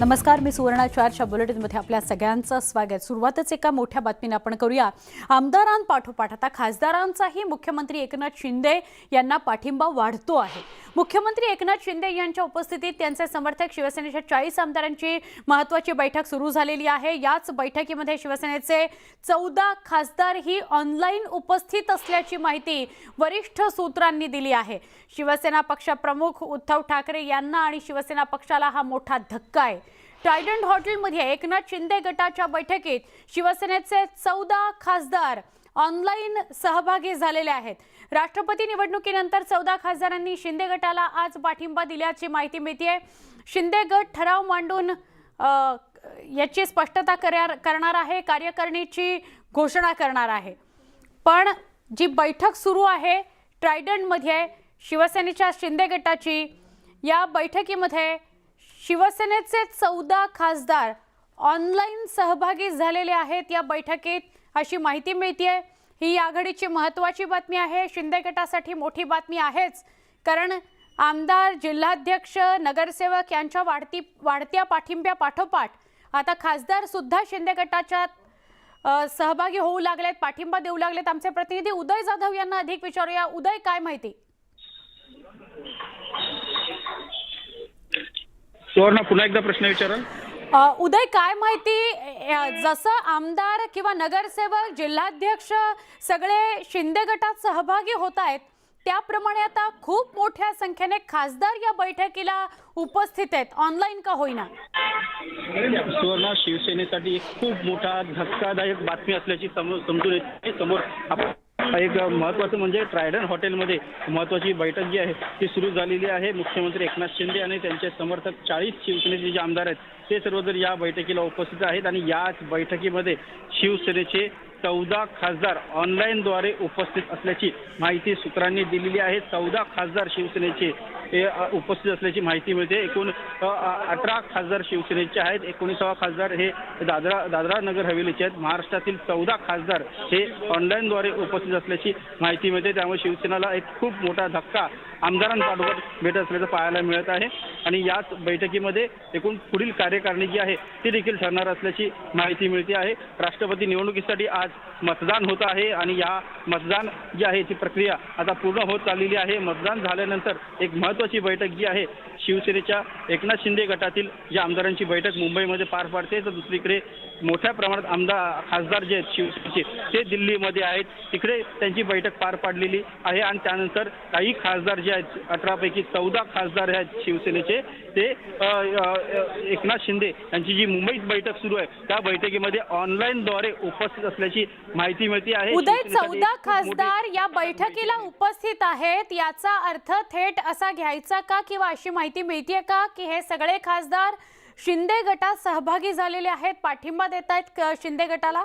नमस्कार मी सुवर्णा चारच्या बुलेटिनमध्ये आपल्या सगळ्यांचं स्वागत. सुरुवातच एका मोठ्या बातमीने आपण करूया. आमदारांपाठोपाठ आता खासदारांचाही मुख्यमंत्री एकनाथ शिंदे यांना पाठिंबा वाढतो आहे. मुख्यमंत्री एकनाथ शिंदे यांच्या उपस्थितीत त्यांचे समर्थक शिवसेनेच्या चाळीस आमदारांची महत्वाची बैठक सुरू झालेली आहे. याच बैठकीमध्ये शिवसेनेचे चौदा खासदार ही ऑनलाईन उपस्थित असल्याची माहिती वरिष्ठ सूत्रांनी दिली आहे. शिवसेना पक्षप्रमुख उद्धव ठाकरे यांना आणि शिवसेना पक्षाला हा मोठा धक्का आहे. ट्रायडंट हॉटेलमध्ये एकनाथ शिंदे गटाच्या बैठकीत शिवसेनेचे चौदा खासदार ऑनलाईन सहभागी झालेले आहेत. राष्ट्रपती निवडणुकीनंतर चौदा खासदारांनी शिंदे गटाला आज पाठिंबा दिल्याची माहिती मिळते शिंदे गट ठराव मांडून याची स्पष्टता कर्या करणार आहे कार्यकारिणीची घोषणा करणार आहे. पण जी बैठक सुरू आहे ट्रायडंटमध्ये शिवसेनेच्या शिंदे गटाची या बैठकीमध्ये शिवसेनेचे चौदा खासदार ऑनलाईन सहभागी झालेले आहेत या बैठकीत. अशी माहिती मिळते ही आघाडीची महत्त्वाची बातमी आहे. शिंदे गटासाठी मोठी बातमी आहेच. कारण आमदार जिल्हाध्यक्ष नगरसेवक यांच्या वाढती वाढत्या पाठिंब्या पाठोपाठ आता खासदार सुद्धा शिंदे गटाच्या सहभागी होऊ लागलेत पाठिंबा देऊ लागलेत. आमचे प्रतिनिधी उदय जाधव यांना अधिक विचारूया. उदय काय माहिती? सुवर्ण पुन्हा एकदा प्रश्न विचारा. अ, उदय काय माहिती जसं आमदार किंवा नगरसेवक जिल्हाध्यक्ष सगळे शिंदे गटात सहभागी होत आहेत त्याप्रमाणे आता खूप मोठ्या संख्येने खासदार या बैठकीला उपस्थित आहेत. ऑनलाईन का होईना? सुवर्ण शिवसेनेसाठी एक खूप मोठा धक्कादायक बातमी असल्याची सम- समजून येते. समोर आपण एक महत्वाचं म्हणजे ट्रायडन हॉटेलमध्ये महत्वाची बैठक जी आहे ती सुरू झालेली आहे. मुख्यमंत्री एकनाथ शिंदे आणि त्यांचे समर्थक चाळीस शिवसेनेचे जे आमदार आहेत ते सर्व जर या बैठकीला उपस्थित आहेत आणि याच बैठकीमध्ये शिवसेनेचे चौदा खासदार ऑनलाईनद्वारे उपस्थित असल्याची माहिती सूत्रांनी दिलेली आहे. चौदा खासदार शिवसेनेचे हे उपस्थित असल्याची माहिती मिळते. एकूण अठरा खासदार शिवसेनेचे आहेत. एकोणीसावा खासदार हे दादरा दादरा नगर हवेलीचे आहेत. महाराष्ट्रातील चौदा खासदार हे ऑनलाईनद्वारे उपस्थित असल्याची माहिती मिळते. त्यामुळे शिवसेनेला एक खूप मोठा धक्का आमदारांपाठोपाठ भेटत असल्याचं पाहायला मिळत आहे. आणि याच बैठकीमध्ये एकूण पुढील कार्यकारिणी जी आहे ती देखील ठरणार असल्याची माहिती मिळते आहे. राष्ट्रपती निवडणुकीसाठी आज मतदान होत आहे आणि या मतदान जी आहे ती प्रक्रिया आता पूर्ण होत चाललेली आहे. मतदान झाल्यानंतर एक महत्वाची बैठक जी आहे. शिवसेनेच्या एकनाथ शिंदे गटातील ज्या आमदारांची बैठक मुंबईमध्ये पार पाडते. तर दुसरीकडे मोठ्या प्रमाणात आमदार खासदार जे आहेत शिवसेनेचे ते दिल्लीमध्ये आहेत. तिकडे त्यांची बैठक पार पाडलेली आहे. आणि त्यानंतर काही खासदार जे आहेत अठरापैकी चौदा खासदार आहेत शिवसेनेचे ते एकनाथ शिंदे यांची जी मुंबईत बैठक सुरू आहे त्या बैठकीमध्ये ऑनलाईनद्वारे उपस्थित असल्याची माहिती मिळते आहे. उदय चौदा खासदार या बैठकीला उपस्थित आहेत. याचा अर्थ थेट असा घ्यायचा का किंवा अशी माहिती मिळतीये का की हे सगळे खासदार शिंदे गटात सहभागी झालेले आहेत पाठिंबा देत आहेत शिंदे गटाला?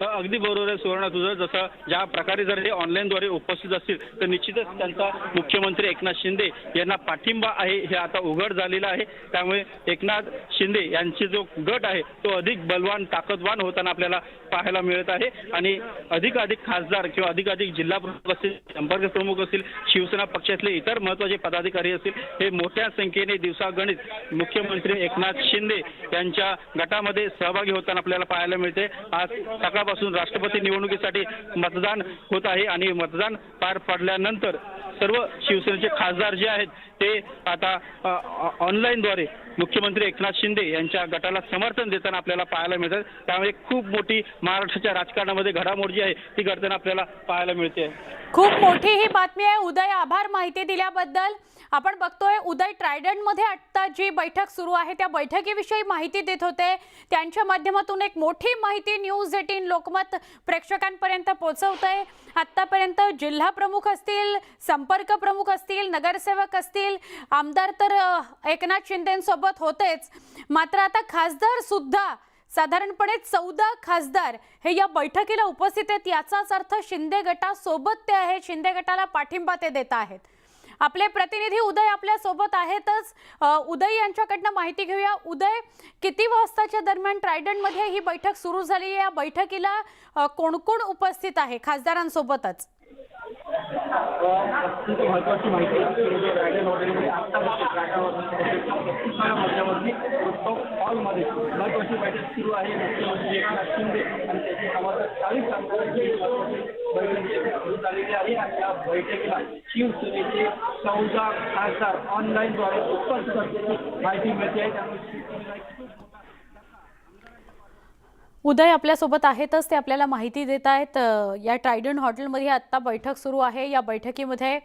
अगदी बरोबर आहे सुवर्ण तुझं जसं ज्या प्रकारे जर हे ऑनलाईनद्वारे उपस्थित असतील तर निश्चितच त्यांचा मुख्यमंत्री एकनाथ शिंदे यांना पाठिंबा आहे हे आता उघड झालेलं आहे. त्यामुळे एकनाथ शिंदे यांचे जो गट आहे तो अधिक बलवान ताकदवान होताना आपल्याला पाहायला मिळत आहे. आणि अधिकाधिक खासदार किंवा अधिकाधिक जिल्हा प्रमुख असतील संपर्क प्रमुख असतील शिवसेना पक्षातले इतर महत्त्वाचे पदाधिकारी असतील हे मोठ्या संख्येने दिवसागणित मुख्यमंत्री एकनाथ शिंदे यांच्या गटामध्ये सहभागी होताना आपल्याला पाहायला मिळते. आज सकाळपासून राष्ट्रपती निवडणुकीसाठी मतदान होत आहे आणि मतदान पार पडल्यानंतर सर्व शिवसेनेचे खासदार जे आहेत ते आता ऑनलाईनद्वारे मुख्यमंत्री एकनाथ शिंदे यांच्या गटाला समर्थन देताना आपल्याला पाहायला मिळतात त्यामुळे खूप मोठी महाराष्ट्राच्या राजकारणामध्ये घडामोड जी आहे ती घडताना आपल्याला पाहायला मिळते. खूप मोठी ही बातमी आहे. उदय आभार माहिती दिल्याबद्दल. आपण बघतोय उदय ट्रायडंटमध्ये आता जी बैठक सुरू आहे त्या बैठकीविषयी माहिती देत होते. त्यांच्या माध्यमातून एक मोठी माहिती न्यूज एटीन लोकमत प्रेक्षकांपर्यंत पोहोचवत आहे आत्तापर्यंत जिल्हा प्रमुख असतील संपर्क प्रमुख असतील नगरसेवक असतील आमदार तर एकनाथ शिंदेसोबत होतेच. मात्र आता खासदार सुद्धा साधारणपणे चौदा खासदार हे या बैठकीला उपस्थित आहेत. याचाच अर्थ शिंदे गटासोबत ते आहेत शिंदे गटाला पाठिंबा ते देत आहेत. आपले प्रतिनिधी उदय आपल्यासोबत आहेतच उदय यांच्याकडनं माहिती घेऊया. उदय किती वाजताच्या दरम्यान ट्रायडंटमध्ये ही बैठक सुरू झाली या बैठकीला कोण कोण उपस्थित आहे? खासदारांसोबतच. अत्यंत महत्वाची माहिती आहे. रायडन हॉटेलमध्ये आता मधल्यावरती हॉलमध्ये महत्वाची बैठक सुरू आहे. मुख्यमंत्री एकनाथ शिंदे आणि त्याची समर्थक चाळीस आमदारांची बैठक सुरू झालेली आहे. आणि या बैठकीला शिवसेनेचे चौदा खासदार ऑनलाईनद्वारे उपस्थित असल्याची माहिती मिळते. आहे त्यामुळे शिवसेनेला उदय आपल्यासोबत आहेतच ते आपल्याला माहिती देत आहेत. या ट्रायडन हॉटेलमध्ये आत्ता बैठक सुरू आहे. या बैठकीमध्ये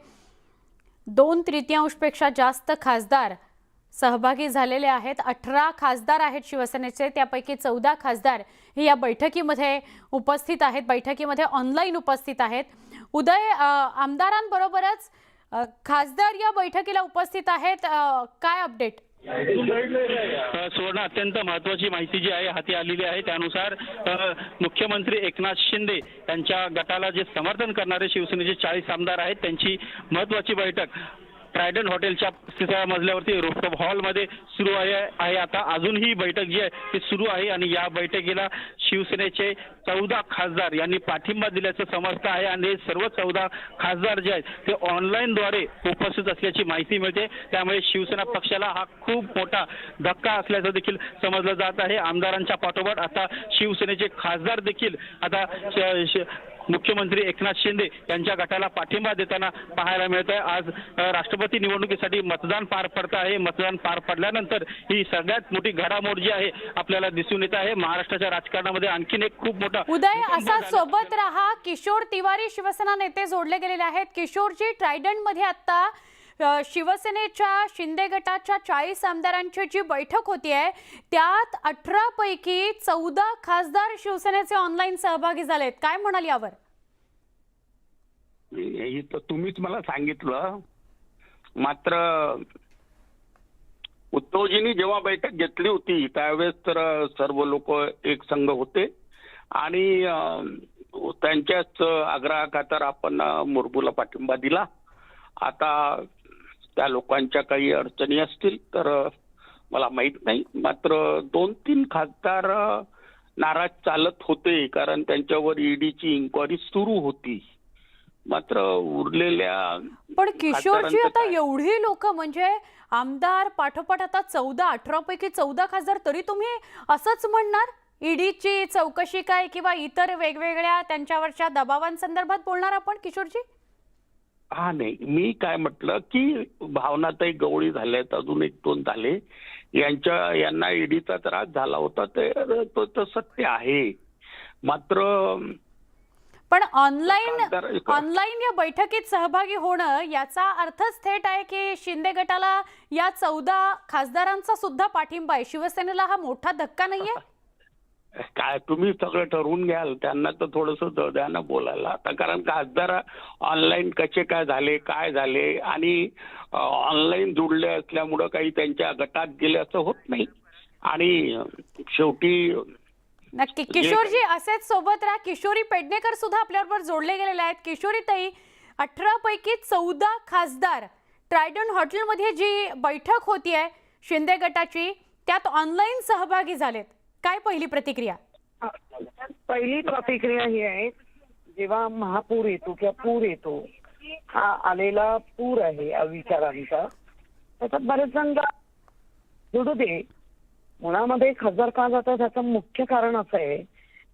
दोन तृतीयांशपेक्षा जास्त खासदार सहभागी झालेले आहेत. अठरा खासदार आहेत शिवसेनेचे त्यापैकी चौदा खासदार हे या बैठकीमध्ये उपस्थित आहेत. बैठकीमध्ये ऑनलाईन उपस्थित आहेत. उदय आमदारांबरोबरच खासदार या बैठकीला उपस्थित आहेत. काय अपडेट सुवर्ण अत्यंत महत्वाची माहिती जी आहे हाती आलेली आहे. त्यानुसार मुख्यमंत्री एकनाथ शिंदे यांच्या गटाला जे समर्थन करणारे शिवसेनेचे चाळीस आमदार आहेत त्यांची महत्वाची बैठक ट्रायडंट हॉटेलच्या तिसऱ्या मजल्यावरती रूफटॉप हॉलमध्ये सुरू आहे आहे आता. अजूनही बैठक जी आहे ती सुरू आहे आणि या बैठकीला शिवसेनेचे चौदा खासदार यांनी पाठिंबा दिल्याचं समजतं आहे आणि हे सर्व चौदा खासदार जे आहेत ते ऑनलाईनद्वारे उपस्थित असल्याची माहिती मिळते. त्यामुळे शिवसेना पक्षाला हा खूप मोठा धक्का असल्याचं देखील समजलं जात आहे. आमदारांच्या पाठोपाठ आता शिवसेनेचे खासदार देखील आता श- मुख्यमंत्री एकनाथ शिंदे यांच्या गटाला पाठिंबा देताना पाहायला मिळत आहे आज राष्ट्रपती निवडणुकीसाठी मतदान पार पडत आहे. मतदान पार पडल्यानंतर ही सगळ्यात मोठी घडामोड जी आहे आपल्याला दिसून येत आहे. महाराष्ट्राच्या राजकारणामध्ये आणखीन एक खूप मोठा उदय असा. सोबत रहा किशोर तिवारी शिवसेना नेते जोडले गेलेले आहेत. किशोरजी ट्रायडंटमध्ये आता शिवसेनेच्या शिंदे गटाच्या चाळीस आमदारांची जी बैठक होती आहे त्यात अठरा पैकी चौदा खासदार शिवसेनेचे ऑनलाईन सहभागी झालेत. काय म्हणाल यावर? तर तुम्हीच मला सांगितलं. मात्र उद्धवजींनी जेव्हा बैठक घेतली होती त्यावेळेस तर सर्व लोक एक संघ होते. आणि त्यांच्याच आग्रहाखातर आपण मुरबूला पाठिंबा दिला. आता त्या लोकांच्या काही अडचणी असतील तर मला माहीत नाही. मात्र दोन तीन खासदार नाराज चालत होते कारण त्यांच्यावर ईडीची इन्क्वायरी सुरू होती. मात्र उरलेल्या पण किशोरजी आता? एवढी लोक म्हणजे आमदार पाठोपाठ आता चौदा अठरा पैकी चौदा खासदार तरी तुम्ही असंच म्हणणार? ईडीची चौकशी काय किंवा इतर वेगवेगळ्या त्यांच्यावरच्या दबावांसंदर्भात बोलणार आपण किशोरजी? हा नाही. मी काय म्हटलं की भावनाताई गवळी झाल्यात अजून एक दोन झाले. यांच्या यांना ईडीचा त्रास झाला होता तर तो तर सत्य आहे. मात्र पण ऑनलाईन ऑनलाईन या बैठकीत सहभागी होणं याचा अर्थच थेट आहे की शिंदे गटाला या चौदा खासदारांचा सुद्धा पाठिंबा आहे. शिवसेनेला हा मोठा धक्का नाहीये? काय तुम्ही सगळं ठरवून घ्याल. त्यांना तर थोडस द्या ना बोलायला आता कारण खासदार ऑनलाईन कसे काय झाले काय झाले आणि ऑनलाईन जुडले असल्यामुळं काही त्यांच्या गटात गेले असं होत नाही. आणि शेवटी नक्की. किशोरजी असेच सोबत राहा. किशोरी पेडणेकर सुद्धा आपल्याबरोबर जोडले गेलेले आहेत. किशोरी ताई अठरा पैकी चौदा खासदार ट्रायडन हॉटेलमध्ये जी बैठक होती आहे शिंदे गटाची त्यात ऑनलाईन सहभागी झालेत. काय पहिली प्रतिक्रिया? पहिली प्रतिक्रिया ही आहे जेव्हा महापूर येतो किंवा पूर येतो हा आलेला पूर आहे विचारांचा. त्याच्यात बरेच जण जोडू दे मुळामध्ये खासदार का जातात त्याचं मुख्य कारण असं आहे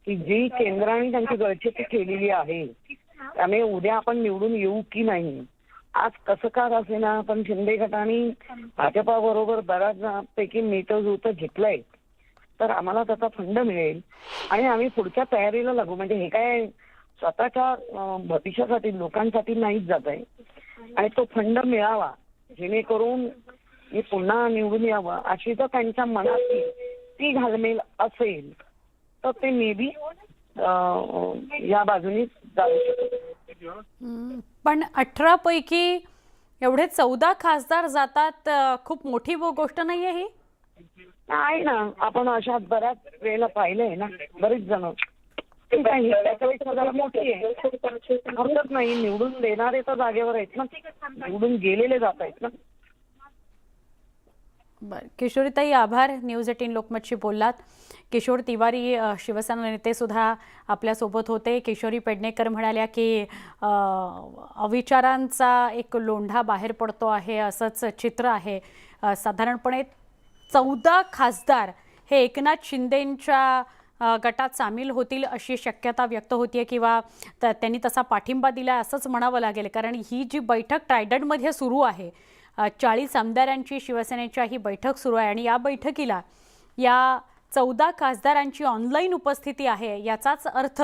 की जी केंद्राने त्यांची गळचेपी केलेली आहे त्यामुळे उद्या आपण निवडून येऊ की नाही? आज कसं का असेना पण शिंदे गटाने भाजपा बरोबर बऱ्याच पैकी नेतं जुळतं घेतलंय. तर आम्हाला त्याचा फंड मिळेल. आणि आम्ही पुढच्या तयारीला लागू. म्हणजे हे काय स्वतःच्या भविष्यासाठी लोकांसाठी नाहीच जात आहे. आणि तो फंड मिळावा. जेणेकरून मी पुन्हा निवडून यावं. अशी जर त्यांच्या मनात ती घालमेल असेल तर ते मे बी या बाजूने जाऊ शकतात पण अठरा पैकी एवढे चौदा खासदार जातात खूप मोठी गोष्ट नाहीये ही? नाही ना. आपण अशा बऱ्याच वेळेला पाहिलंय ना. बरेच जण. ते काही त्याच्यापेक्षा मोठी आहे. हरकत नाही. निवडून देणारे तर जागेवर आहेत ना. निवडून गेलेले जात आहेत ना. बरं. किशोरीताई आभार. न्यूज एटीन लोकमतशी बोललात. किशोर तिवारी शिवसेना नेते सुद्धा आपल्यासोबत होते. किशोरी पेडणेकर म्हणाल्या की अविचारांचा एक लोंढा बाहेर पडतो आहे. असंच चित्र आहे. साधारणपणे चौदा खासदार हे एकनाथ शिंदेंच्या गटात सामील होतील अशी शक्यता व्यक्त होतीये किंवा त- त्यांनी तसा पाठिंबा दिला असंच म्हणावं लागेल. कारण ही जी बैठक ट्रायडंटमध्ये सुरू आहे चाळीस आमदारांची शिवसेनेच्या ही बैठक सुरू आहे आणि या बैठकीला या चौदा खासदारांची ऑनलाईन उपस्थिती आहे याचाच अर्थ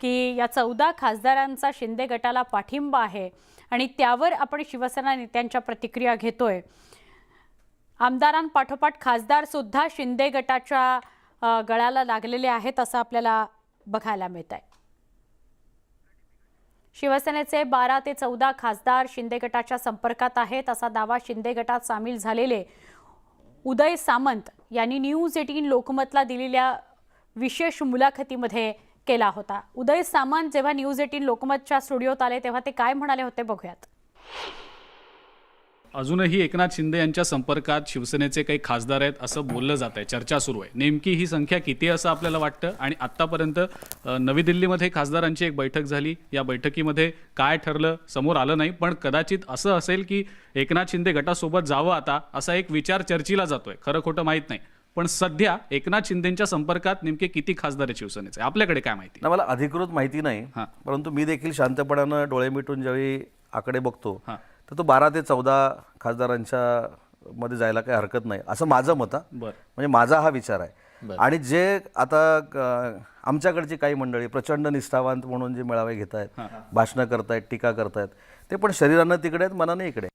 की या चौदा खासदारांचा शिंदे गटाला पाठिंबा आहे आणि त्यावर आपण शिवसेना नेत्यांच्या प्रतिक्रिया घेतोय. आमदारांपाठोपाठ खासदार सुद्धा शिंदे गटाच्या गळाला लागलेले आहेत असं आपल्याला बघायला मिळत आहे शिवसेनेचे बारा ते चौदा खासदार शिंदे गटाच्या संपर्कात आहेत असा दावा शिंदे गटात सामील झालेले उदय सामंत यांनी न्यूज एटीन लोकमतला दिलेल्या विशेष मुलाखतीमध्ये केला होता. उदय सामंत जेव्हा न्यूज एटीन लोकमतच्या स्टुडिओत आले तेव्हा ते काय म्हणाले होते बघूयात. अजूनही एकनाथ शिंदे यांच्या संपर्कात शिवसेनेचे काही खासदार आहेत असं बोललं जात आहे. चर्चा सुरू आहे. नेमकी ही संख्या किती असं आपल्याला वाटतं? आणि आत्तापर्यंत नवी दिल्लीमध्ये खासदारांची एक बैठक झाली. या बैठकीमध्ये काय ठरलं समोर आलं नाही. पण कदाचित असं असेल की एकनाथ शिंदे गटासोबत जावं आता असा एक विचार चर्चीला जातोय. खरं खोटं माहीत नाही. पण सध्या एकनाथ शिंदेच्या संपर्कात नेमके किती खासदार आहेत शिवसेनेचे? आपल्याकडे काय माहिती? ना मला अधिकृत माहिती नाही. हां. परंतु मी देखील शांतपणानं डोळे मिटून ज्यावेळी आकडे बघतो हां. तर तो बारा ते चौदा खासदारांच्या मध्ये जायला काही हरकत नाही असं माझं मत म्हणजे माझा हा विचार आहे. आणि जे आता आमच्याकडची काही मंडळी प्रचंड निष्ठावांत म्हणून जे मेळावे घेत आहेत भाषणं करतायत टीका करतायत ते पण शरीरानं तिकडे आहेत मनाने इकडे